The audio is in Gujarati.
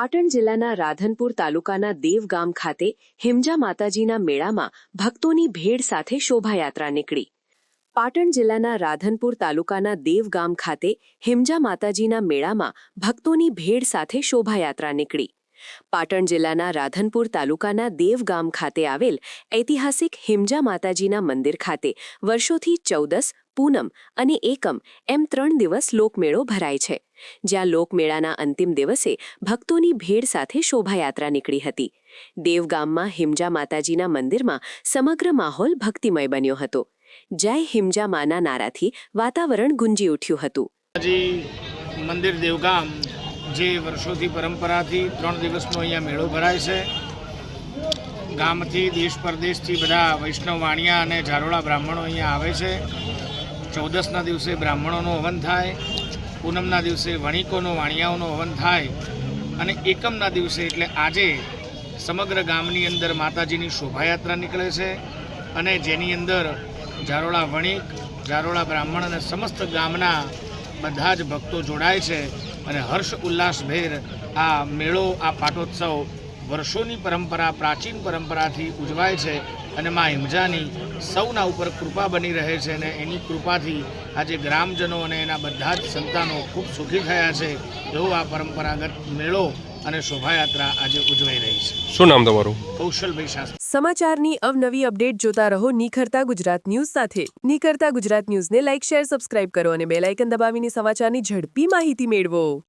પાટણ જિલ્લાના રાધનપુર તાલુકાના દેવ ગામ ખાતે હિમજા માતાજીના મેળામાં ભક્તોની ભેડ સાથે શોભાયાત્રા નીકળી. પાટણ જિલ્લાના રાધનપુર તાલુકાના દેવ ગામ ખાતે હિમજા માતાજીના મેળામાં ભક્તોની ભેડ સાથે શોભાયાત્રા નીકળી. પાટણ જિલ્લાના રાધનપુર તાલુકાના દેવ ગામ ખાતે આવેલ ઐતિહાસિક હિમજા માતાજીના મંદિર ખાતે વર્ષોથી ચૌદસ પૂનમ અને એકમ એમ ત્રણ દિવસ લોકમેળો ભરાય છે. જ્યાં લોકમેળાના અંતિમ દિવસે ભક્તોની ભેડ સાથે શોભાયાત્રા નીકળી હતી. દેવગામમાં હિમજા માતાજીના મંદિરમાં સમગ્ર માહોલ ભક્તિમય બન્યો હતો. જય હિમજા માના નારાથી વાતાવરણ ગુંજી ઉઠ્યું હતું. મંદિર દેવગામ જે વર્ષોથી પરંપરાથી ત્રણ દિવસનો અહીંયા મેળો ભરાય છે. ગામથી, દેશ પરદેશથી બધા વૈષ્ણવ વાણિયા અને ઝારોળા બ્રાહ્મણો અહીંયા આવે છે. ચૌદસના દિવસે બ્રાહ્મણોનો હવન થાય, પૂનમના દિવસે વણિકોનો, વાણિયાઓનો હવન થાય અને એકમના દિવસે એટલે આજે સમગ્ર ગામની અંદર માતાજીની શોભાયાત્રા નીકળે છે અને જેની અંદર ઝારોળા વણિક ઝારોળા બ્રાહ્મણ અને સમસ્ત ગામના બધા જ ભક્તો જોડાય છે અને હર્ષ ઉલ્લાસભેર આ મેળો, આ પાટોત્સવ વર્ષોની પરંપરા પ્રાચીન પરંપરાથી ઉજવાય છે અને મા હિમજાની સૌના ઉપર કૃપા બની રહે છે અને એની કૃપાથી આજે ગ્રામજનો અને એના બધા જ સંતાનો ખૂબ સુખી થયા છે એવો આ પરંપરાગત મેળો અને શોભાયાત્રા આજે ઉજવાઈ રહી છે. શું નામ તમારું? કૌશલભાઈ શાસ્ત્રી. સમાચારની અવનવી અપડેટ જોતા રહો નિખરતા ગુજરાત ન્યૂઝ સાથે. નિખરતા ગુજરાત ન્યૂઝને લાઇક શેર સબસ્ક્રાઇબ કરો અને બેલ આઇકન દબાવીને સમાચારની ઝડપી માહિતી મેળવો.